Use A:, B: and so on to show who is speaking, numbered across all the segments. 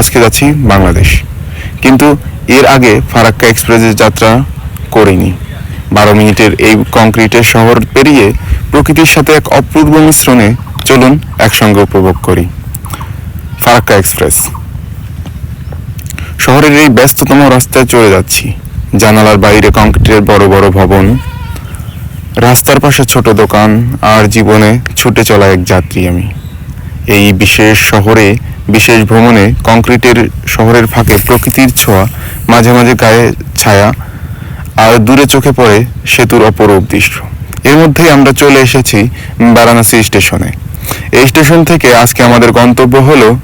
A: আজকে যাচ্ছি বাংলাদেশ। কিন্তু এর আগে ফারাক্কা এক্সপ্রেসের যাত্রা করিনি। বারো মিনিটের এই কংক্রিটের শহর পেরিয়ে প্রকৃতির সাথে এক অপূর্ব মিশ্রণে চলুন একসঙ্গে উপভোগ করি। ফারাক্কা এক্সপ্রেস। শহরের এই ব্যস্ততম রাস্তায় চলে যাচ্ছি। জানালার বাইরে কংক্রিটের বড় বড় ভবন, রাস্তার পাশে ছোট দোকান, আর জীবনে ছুটে চলা এক যাত্রী আমি। এই বিশেষ শহরে বিশেষ ভ্রমণে কংক্রিটের শহরের ফাঁকে প্রকৃতির ছোঁয়া, মাঝে মাঝে গায়ে ছায়া, আর দূরে চোখে পড়ে সেতুর অপরূপ দৃশ্য। এর মধ্যেই আমরা চলে এসেছি বারাণসী স্টেশনে। এই স্টেশন থেকে আজকে আমাদের গন্তব্য হলো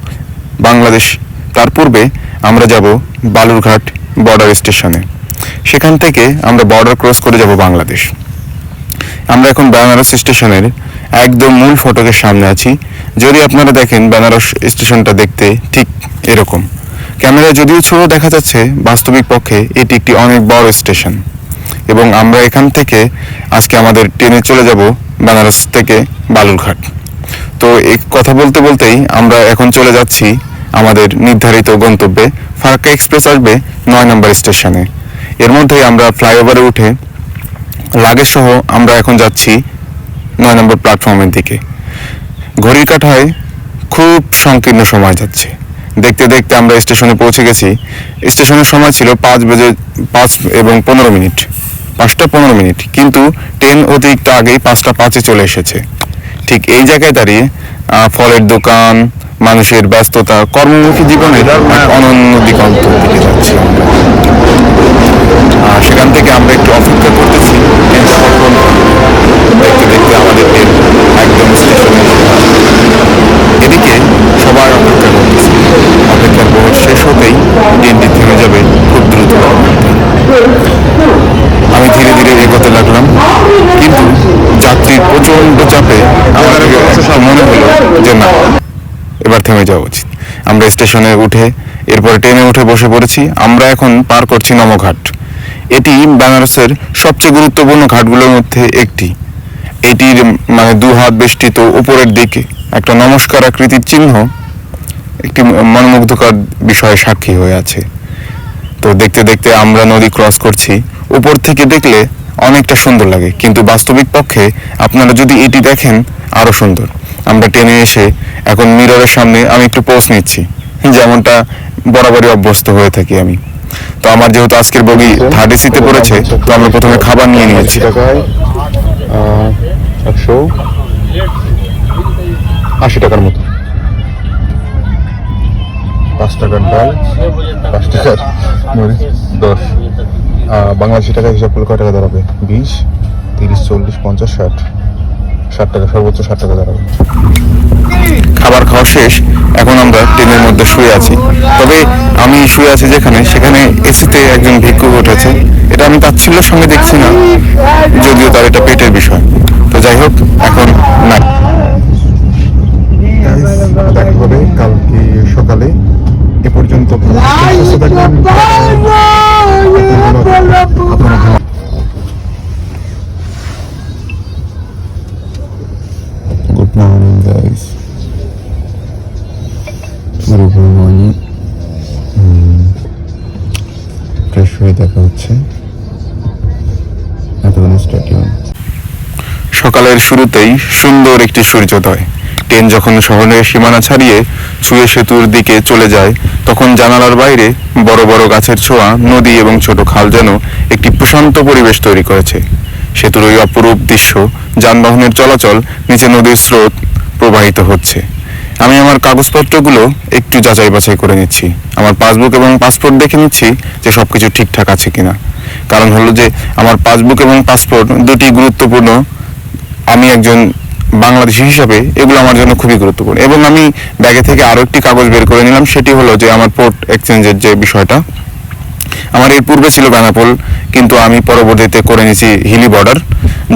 A: বাংলাদেশ। তার পূর্বে আমরা যাব বালুরঘাট বর্ডার স্টেশনে। সেখান থেকে আমরা বর্ডার ক্রস করে যাব বাংলাদেশ। আমরা এখন বেনারস স্টেশনের একদম মূল ফটকের সামনে আছি। যদি আপনারা দেখেন বেনারস স্টেশনটা দেখতে ঠিক এরকম। ক্যামেরায় যদিও ছোট দেখা যাচ্ছে, বাস্তবিক পক্ষে এটি একটি অনেক বড় স্টেশন। এবং আমরা এখান থেকে আজকে আমাদের ট্রেনে চলে যাব বেনারস থেকে বালুরঘাট। তো এই কথা বলতে বলতেই আমরা এখন চলে যাচ্ছি আমাদের নির্ধারিত গন্তব্যে। ফারাক্কা এক্সপ্রেস আসবে নয় নম্বর স্টেশনে। এর মধ্যেই আমরা ফ্লাইওভারে উঠে লাগেজ সহ আমরা এখন যাচ্ছি নয় নম্বর প্ল্যাটফর্মের দিকে। ঘড়ির কাঠায় খুব সংকীর্ণ সময় যাচ্ছে। দেখতে দেখতে আমরা স্টেশনে পৌঁছে গেছি। স্টেশনের সময় ছিল পাঁচ বেজে, পাঁচ এবং পনেরো মিনিট। পাঁচটা পনেরো মিনিট, কিন্তু ট্রেন অতিরিক্ত আগেই পাঁচটা পাঁচে চলে এসেছে। ঠিক এই জায়গায় দাঁড়িয়ে ফলের দোকান, মানুষের ব্যস্ততা, কর্মমুখী জীবনের অনন্য দিগন্ত দিকে যাচ্ছি সেখান থেকে আমরা একটু অপেক্ষা করতেছি। ট্রেনটা থেমে যাওয়া উচিত। আমরা স্টেশনে উঠে, এরপরে ট্রেনে উঠে বসে পড়েছি। আমরা এখন পার করছি নমঘাট। এটি বেনারসের সবচেয়ে গুরুত্বপূর্ণ ঘাটগুলোর মধ্যে একটি। এটির মানে দু হাত বেষ্টিত উপরের দিকে একটা নমস্কার আকৃতির চিহ্ন একটি মনোমুগ্ধকর বিষয়ে সাক্ষী হয়ে আছে। তো দেখতে দেখতে আমরা নদী ক্রস করছি। উপর থেকে দেখলে অনেকটা সুন্দর লাগে, কিন্তু বাস্তবিক পক্ষে আপনারা যদি এটি দেখেন আরও সুন্দর। আমরা টেনে এসে এখন মিররের সামনে আমি একটু পোজ নিচ্ছি। যেমনটা বরাবরই অভ্যস্ত হয়ে থাকি আমি। তো আমার যেহেতু আজকের বগি থার্ড এসিতে পড়েছে তো আমরা প্রথমে খাবার নিয়ে নিয়েছি।
B: একশো আশি টাকার মতো। পাঁচ টাকার ডাল পাঁচ টাকার মরিচ দশ। বাংলাদেশি টাকা হিসাব করলে কয় টাকা দাঁড়াবে? বিশ তিরিশ চল্লিশ পঞ্চাশ ষাট। ষাট টাকা, সর্বোচ্চ ষাট টাকা দাঁড়াবে
A: খাবার খাওয়া শেষ, এখন আমরা ট্রেনের মধ্যে শুয়ে আছি। তবে আমি শুয়ে আছি যেখানে, সেখানে এসিতে একজন ভিক্ষুক উঠেছে। এটা আমি তাচ্ছিল্যের সঙ্গে দেখছি না, যদিও তার এটা পেটের বিষয়। তো যাই হোক ফ্রেশ হয়ে দেখা হচ্ছে। সকালের শুরুতেই সুন্দর একটি সূর্যোদয়। ট্রেন যখন শহরের সীমানা ছাড়িয়ে ছুঁয়ে সেতুর দিকে চলে যায়, তখন জানালার বাইরে বড় বড় গাছের ছোঁয়া, নদী এবং ছোট খাল যেন একটি প্রশান্ত পরিবেশ তৈরি করেছে। সেতুর ওই অপরূপ দৃশ্য, যানবাহনের চলাচল, নিচে নদীর স্রোত প্রবাহিত হচ্ছে। আমি আমার কাগজপত্রগুলো একটু যাচাই বাছাই করে নিচ্ছি। আমার পাসবুক এবং পাসপোর্ট দেখে নিচ্ছি যে সব কিছু ঠিকঠাক আছে কিনা। কারণ হলো যে আমার পাসবুক এবং পাসপোর্ট দুটি গুরুত্বপূর্ণ। আমি একজন বাংলাদেশি হিসাবে এগুলো আমার জন্য খুবই গুরুত্বপূর্ণ। এবং আমি ব্যাগে থেকে আরও একটি কাগজ বের করে নিলাম, সেটি হলো যে আমার পোর্ট এক্সচেঞ্জের যে বিষয়টা। আমার এর পূর্বে ছিল বেনাপোল কিন্তু আমি পরবর্তীতে করে নিয়েছি হিলি বর্ডার,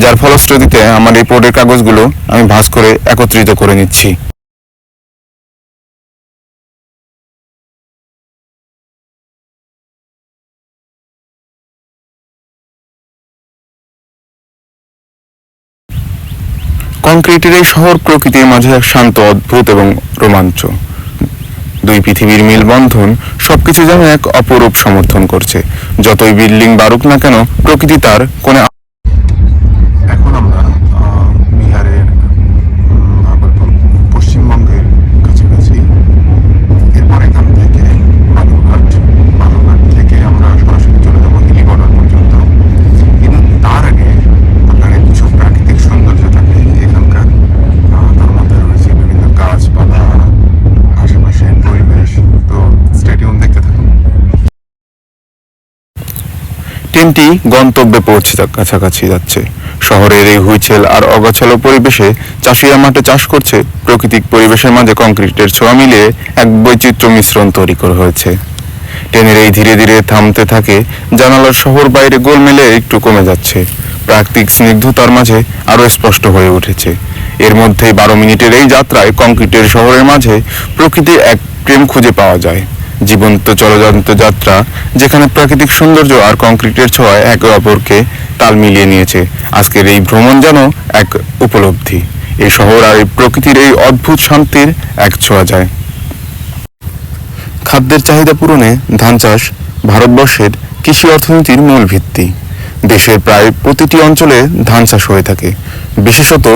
A: যার ফলশ্রুতিতে আমার এই পোর্টের কাগজগুলো আমি ভাঁজ করে একত্রিত করে নিচ্ছি। কংক্রিটের এই শহর প্রকৃতির মাঝে এক শান্ত, অদ্ভুত এবং রোমাঞ্চ। দুই পৃথিবীর মিলবন্ধন সবকিছু যেন এক অপরূপ সমর্থন করছে। যতই বিল্ডিং বাড়ুক না কেন, প্রকৃতি তার কোনে ট্রেনটি গন্তব্যে পৌঁছে কাছাকাছি যাচ্ছে। শহরের এই হুইছেল আর অগোছালো পরিবেশে চাষিরা মাঠে চাষ করছে। প্রাকৃতিক পরিবেশের মাঝে কংক্রিটের ছোঁয়া মিলিয়ে এক বৈচিত্র্য মিশ্রণ তৈরি করা হয়েছে। ট্রেনের এই ধীরে ধীরে থামতে থাকে, জানালার শহর বাইরে গোলমেলে একটু কমে যাচ্ছে। প্রাকৃতিক স্নিগ্ধতার মাঝে আরও স্পষ্ট হয়ে উঠেছে। এর মধ্যে বারো মিনিটের এই যাত্রায় কংক্রিটের শহরের মাঝে প্রকৃতির এক প্রেম খুঁজে পাওয়া যায়। জীবন্ত চলযন্ত যাত্রা, যেখানে প্রাকৃতিক সৌন্দর্য আর কংক্রিটের ছোঁয়ায় একে অপরকে তাল মিলিয়ে নিয়েছে। আজকের এই ভ্রমণ যেন এক উপলব্ধি। এই শহর আর এই প্রকৃতির এই অদ্ভুত শান্তির এক ছোঁয়া যায়। খাদ্যের চাহিদা পূরণে ধান চাষ ভারতবর্ষের কৃষি অর্থনীতির মূল ভিত্তি। দেশের প্রায় প্রতিটি অঞ্চলে ধান চাষ হয়ে থাকে। বিশেষত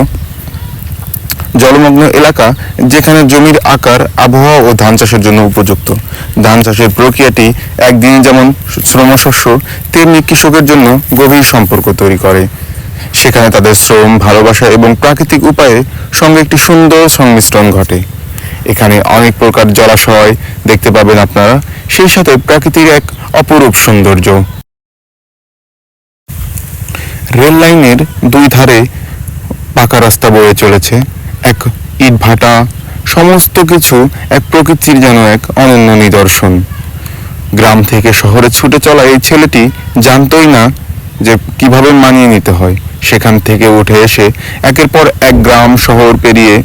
A: জলমগ্ন এলাকা, যেখানে জমির আকার, আবহাওয়া ও ধান চাষের জন্য উপযুক্ত। ধান চাষের প্রক্রিয়াটি একদিনে যেমন শ্রমশস্য তেমনি কৃষকের জন্য গভীর সম্পর্ক তৈরি করে। সেখানে তাদের শ্রম, ভালোবাসা এবং প্রাকৃতিক উপায়ে সঙ্গে একটি সুন্দর সংমিশ্রণ ঘটে। এখানে অনেক প্রকার জলাশয় দেখতে পাবেন আপনারা, সেই সাথে প্রাকৃতিক এক অপরূপ সৌন্দর্য। রেল লাইনের দুই ধারে পাকা রাস্তা বয়ে চলেছে। এক ইট ভাটা সমস্ত কিছু এক প্রকৃতির যেন এক অনন্য নিদর্শন। গ্রাম থেকে শহরে ছুটে চলা এই ছেলেটি জানতোই না যে কীভাবে মানিয়ে নিতে হয়। সেখান থেকে উঠে এসে একের পর এক গ্রাম শহর পেরিয়ে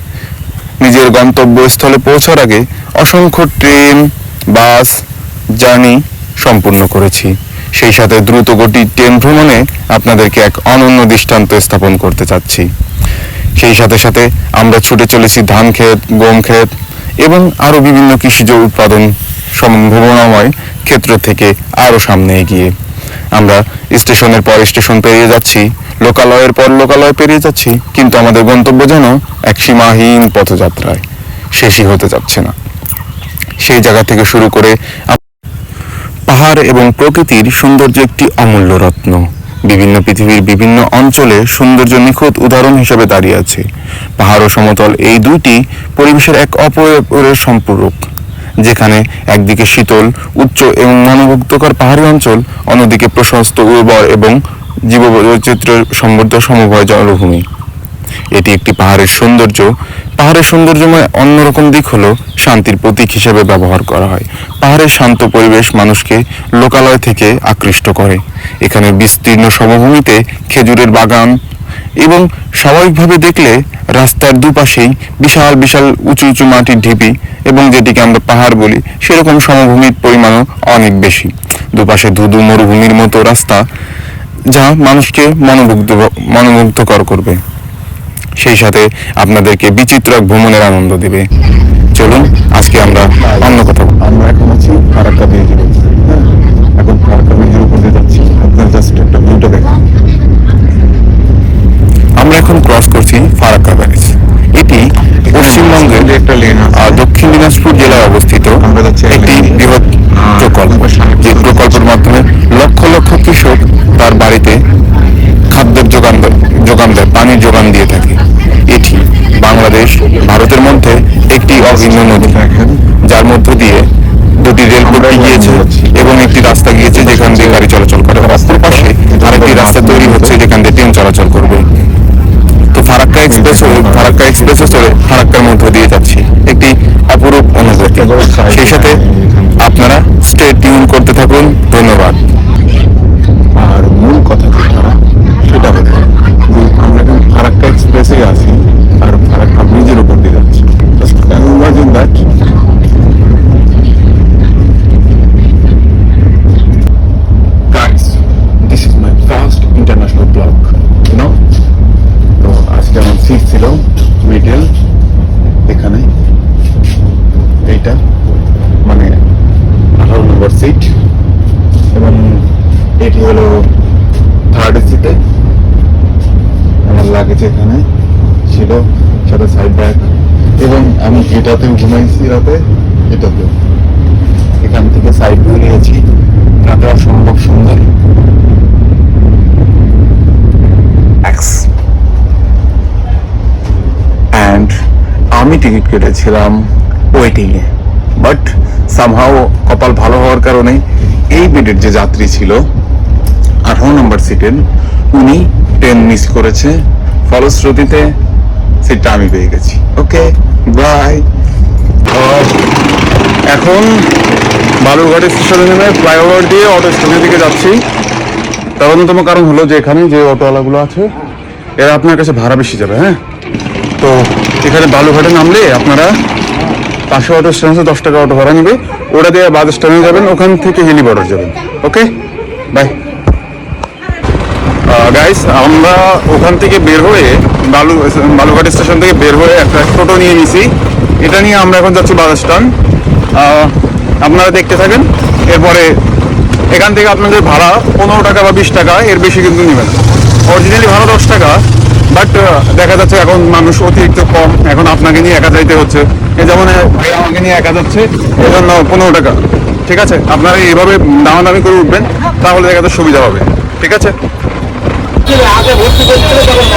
A: নিজের গন্তব্যস্থলে পৌঁছার আগে অসংখ্য ট্রেন, বাস, জার্নি সম্পূর্ণ করেছি। সেই সাথে দ্রুত গতি ট্রেন ভ্রমণে আপনাদেরকে এক অনন্য দৃষ্টান্ত স্থাপন করতে চাচ্ছি। সেই সাথে সাথে আমরা ছুটে চলেছি ধান ক্ষেত গম ক্ষেত এবং আরও বিভিন্ন কৃষিজ উৎপাদন সম্ভাবনাময় ক্ষেত্র থেকে আরও সামনে এগিয়ে। আমরা স্টেশনের পর স্টেশন পেরিয়ে যাচ্ছি, লোকালয়ের পর লোকালয় পেরিয়ে যাচ্ছি, কিন্তু আমাদের গন্তব্য যেন এক সীমাহীন পথযাত্রায়। শেষই হতে যাচ্ছে না। সেই জায়গা থেকে শুরু করে পাহাড় এবং প্রকৃতির সৌন্দর্য একটি অমূল্য রত্ন। বিভিন্ন পৃথিবীর বিভিন্ন অঞ্চলে সৌন্দর্য নিখুঁত উদাহরণ হিসেবে দাঁড়িয়ে আছে। পাহাড় ও সমতল এই দুইটি পরিবেশের এক অপরের সম্পূরক, যেখানে একদিকে শীতল, উচ্চ এবং মনোমুগ্ধকর পাহাড়ি অঞ্চল, অন্যদিকে প্রশস্ত উর্বর এবং জীববৈচিত্র্য সমৃদ্ধ সমভয় জলভূমি এটি একটি পাহাড়ের সৌন্দর্য। পাহাড়ের সৌন্দর্যময় অন্যরকম দিক হলো শান্তির প্রতীক হিসেবে ব্যবহার করা হয়। পাহাড়ের শান্ত পরিবেশ মানুষকে লোকালয় থেকে আকৃষ্ট করে। এখানে বিস্তীর্ণ সমভূমিতে খেজুরের বাগান এবং স্বাভাবিকভাবে দেখলে রাস্তার দুপাশেই বিশাল বিশাল উঁচু উঁচু মাটির ঢিপি এবং যেটিকে আমরা পাহাড় বলি, সেরকম সমভূমির পরিমাণও অনেক বেশি। দুপাশে ধুধু মরুভূমির মতো রাস্তা যা মানুষকে মনোমুগ্ধ মনোমুগ্ধকর করবে। সেই সাথে আপনাদেরকে বিচিত্র এক ভ্রমণের আনন্দ দিবে। চলুন আজকে আমরা অন্য কথা আমরা এখন আছি ফারাক্কা ব্রিজের এখন ফারাক্কা ব্রিজের উপর দিয়ে যাচ্ছি। আপনার জাস্ট একটা ভিউটা দেখুন। আমরা এখন ক্রস করছি ফারাক্কা ব্যারেজ। এটি পশ্চিমবঙ্গের
B: একটা লেন
A: আর দক্ষিণ দিনাজপুর জেলায় অবস্থিত
B: আমরা যাচ্ছি এই
A: একটি। বৃহৎ প্রকল্প। যে প্রকল্পের একটি অভিন্ন
C: ব্যাগ এবং আমি এটাতেও ঘুমাইছি রাতে, এটাতেও। এখান থেকে সাইড ঘুরিয়েছি। রাতে অসম্ভব সুন্দর। আমি টিকিট কেটেছিলাম ওয়েটিংয়ে বাট সামহাও কপাল ভালো হওয়ার কারণে এই বেডের যে যাত্রী ছিল, আঠারো নম্বর সিটের উনি ট্রেন মিস করেছে। ফলশ্রুতিতে সিটটা আমি পেয়ে গেছি। ওকে বাই এখন বালুরঘাট স্টেশনে নেমে ফ্লাইওভার দিয়ে অটো স্টেশনের দিকে যাচ্ছি। তার অন্যতম কারণ হলো যে এখানে যে অটোওয়ালাগুলো আছে, এরা আপনার কাছে ভাড়া বেশি যাবে হ্যাঁ? তো এখানে বালুঘাটে নামলে আপনারা পাশে অটো স্ট্যান্ডে দশ টাকা অটো ভাড়া নেবে। ওটা দিয়ে বাস স্ট্যান্ডে যাবেন, ওখান থেকে হেলিবর্ডার যাবেন। ওকে বাই গাইস আমরা ওখান থেকে বের হয়ে বালু, বালুঘাট স্টেশন থেকে বের হয়ে একটা টোটো নিয়ে নিছি। এটা নিয়ে আমরা এখন যাচ্ছি বাস স্ট্যান্ড। আপনারা দেখতে থাকেন। এরপরে এখান থেকে আপনাদের ভাড়া পনেরো টাকা বা বিশ টাকা, এর বেশি কিন্তু নেবেন অরিজিনালি ভাড়া দশ টাকা বাট দেখা যাচ্ছে এখন মানুষ অতিরিক্ত কম। এখন আপনাকে নিয়ে একা যাইতে হচ্ছে। এ যেমন আমাকে নিয়ে একা যাচ্ছে এই জন্য পনেরো টাকা। ঠিক আছে? আপনারা এইভাবে দামাদামি করে উঠবেন, তাহলে দেখা যাচ্ছে সুবিধা হবে। ঠিক আছে?
D: আগে ভর্তি করছিল তখন